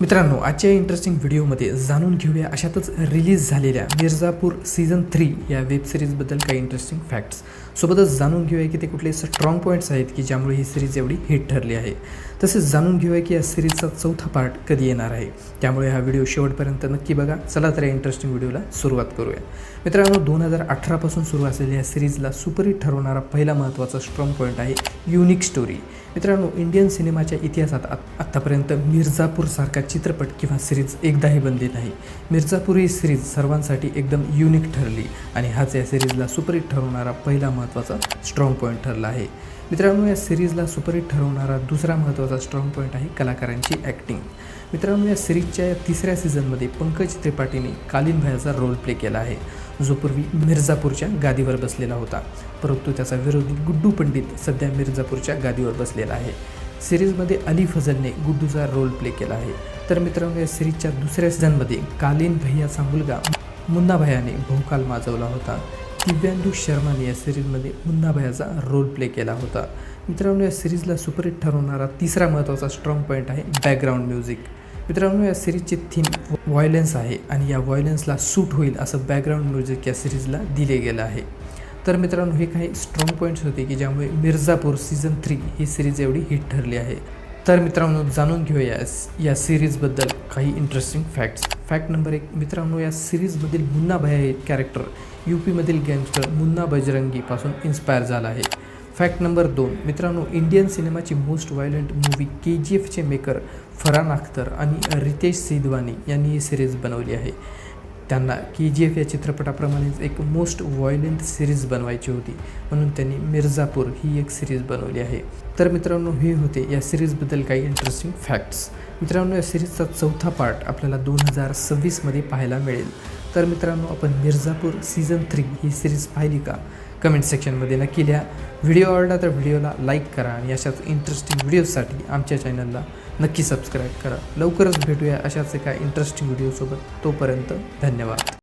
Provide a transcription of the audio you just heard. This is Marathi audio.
मित्रांनो आजच्या इंटरेस्टिंग व्हिडिओमध्ये जाणून घेऊया अशातच रिलीज झालेल्या मिर्झापूर सीझन थ्री या वेब सिरीजबद्दल काही इंटरेस्टिंग फॅक्ट्स सोबतच जाणून घेऊया की ते कुठले स्ट्रॉंग पॉईंट्स आहेत की ज्यामुळे ही सिरीज एवढी हिट ठरली आहे. तसेच जाणून घेऊया की या सिरीजचा चौथा पार्ट कधी येणार आहे. त्यामुळे हा व्हिडिओ शेवटपर्यंत नक्की बघा. चला तर या इंटरेस्टिंग व्हिडिओला सुरुवात करूया. मित्रांनो दोन हजार अठरापासून सुरू असलेल्या या सिरीजला सुपरहिट ठरवणारा पहिला महत्त्वाचा स्ट्रॉंग पॉईंट आहे युनिक स्टोरी मित्रांनो इंडियन सिनेमाच्या इतिहासात आत्तापर्यंत मिर्झापूरसारखा चित्रपट किंवा सिरीज एकदाही बनली नाही. मिर्झापूर ही सिरीज सर्वांसाठी एकदम युनिक ठरली आणि हाच या सिरीजला सुपरहिट ठरवणारा पहिला महत्त्वाचा स्ट्रॉंग पॉईंट ठरला आहे. मित्रांनो या सिरीजला सुपरहिट ठरवणारा दुसरा महत्त्वाचा स्ट्रॉंग पॉईंट आहे कलाकारांची ॲक्टिंग मित्रांनो या सिरीजच्या या तिसऱ्या सीझनमध्ये पंकज त्रिपाठीने कालीन भयाचा रोल प्ले केला आहे जो पूर्वी मिर्झापूरच्या गादीवर बसलेला होता. परंतु त्याचा विरोधी गुड्डू पंडित सध्या मिर्झापूरच्या गादीवर बसलेला आहे. सिरीजमध्ये अली फजलने गुड्डूचा रोल प्ले केला आहे. तर मित्रांनो या सिरीजच्या दुसऱ्या सीझनमध्ये कालीन भैयाचा मुलगा मुन्ना भैयाने भोकाल माजवला होता. दिव्यांदू शर्माने या सिरीजमध्ये मुन्ना भैयाचा रोल प्ले केला होता. मित्रांनो या सिरीजला सुपरहिट ठरवणारा तिसरा महत्त्वाचा स्ट्रॉंग पॉईंट आहे बॅकग्राऊंड म्युझिक मित्रांनो या सिरीजची थीम व्हायलन्स आहे आणि या व्हायलन्सला सूट होईल असं बॅकग्राऊंड म्युझिक या सिरीजला दिले गेलं आहे. तर मित्रांनो हे काही स्ट्रॉंग पॉईंट्स होते की ज्यामुळे मिर्झापूर सीझन थ्री ही सिरीज एवढी हिट ठरली आहे. तर मित्रांनो जाणून घेऊया या- या सिरीजबद्दल काही इंटरेस्टिंग फॅक्ट्स फॅक्ट नंबर एक मित्रांनो या सिरीजमधील मुन्ना भया हे कॅरेक्टर यू पीमधील गँगस्टर मुन्ना बजरंगीपासून इन्स्पायर झाला आहे. फॅक्ट नंबर दोन. मित्रांनो इंडियन सिनेमाची most violent movie K G एफचे maker Farhan Akhtar आणि रितेश सिधवानी यांनी ही सिरीज बनवली आहे. त्यांना के जी एफ या चित्रपटाप्रमाणेच एक मोस्ट व्हायलंट सिरीज बनवायची होती. म्हणून त्यांनी मिर्झापूर ही एक सिरीज बनवली आहे. तर मित्रांनो हे होते या सिरीजबद्दल काही इंटरेस्टिंग फॅक्ट्स मित्रांनो या सिरीजचा चौथा पार्ट आपल्याला दोन हजार सव्वीसमध्ये पाहायला मिळेल. तर मित्रांनो आपण मिर्झापूर सीझन थ्री ही सिरीज पाहिली का? कमेंट सेक्शनमध्ये नक्की लिहा. व्हिडिओ आवडला तर व्हिडिओला लाईक करा आणि अशाच इंटरेस्टिंग व्हिडिओसाठी आमच्या चॅनलला नक्की सबस्क्राईब करा. लवकरच भेटूया अशाच एका इंटरेस्टिंग व्हिडिओसोबत तोपर्यंत धन्यवाद.